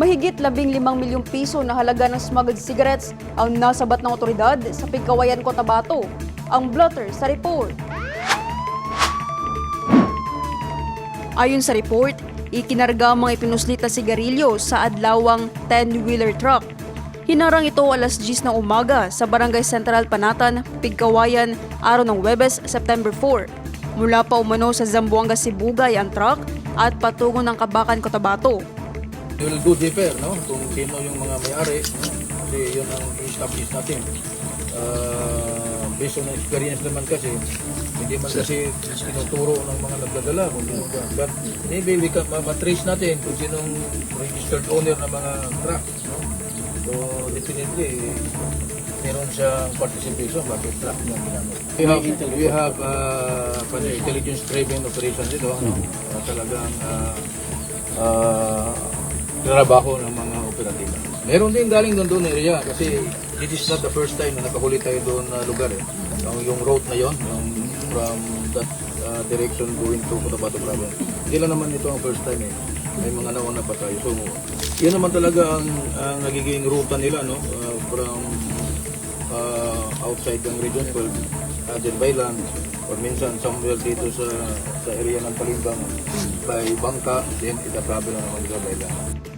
Mahigit 15 milyong piso na halaga ng smuggled cigarettes ang nasabat ng otoridad sa Pigkawayan, Cotabato. Ang blotter sa report. Ayon sa report, ikinarga ang mga ipinuslit na sigarilyo sa adlawang 10-wheeler truck. Hinarang ito alas 10 ng umaga sa Barangay Central Panatan, Pigkawayan, araw ng Webes, September 4. Mula pa umano sa Zamboanga, Sibugay ang truck at patungo ng Kabakan, Cotabato. We will go deeper, no? Kung sino yung mga may-ari, no? Kasi yun ang establish natin. Uh, based on experience naman kasi, hindi man kasi tinuturo ng mga nagdadala kung sino ba. But maybe we can ma- matrace natin kung sinong registered owner ng mga truck, no? So definitely, meron siyang participation bakit truck niya ginamit. We have, we have uh, pala, intelligence-driven operation dito, no? Uh, talagang uh, uh, trabaho ng mga operatiba. Meron din galing doon doon area kasi it is not the first time na nakahuli tayo doon na lugar eh. Yung, yung road na yon, yung from that uh, direction going to Cotabato province. Hindi lang naman ito ang first time eh. May mga nauna pa tayo. So, yun naman talaga ang, ang nagiging ruta nila no uh, from uh, outside ng region called Aden Baylan or minsan somewhere dito sa sa area ng Palimbang by Bangka then ita-travel na naman sa Baylan.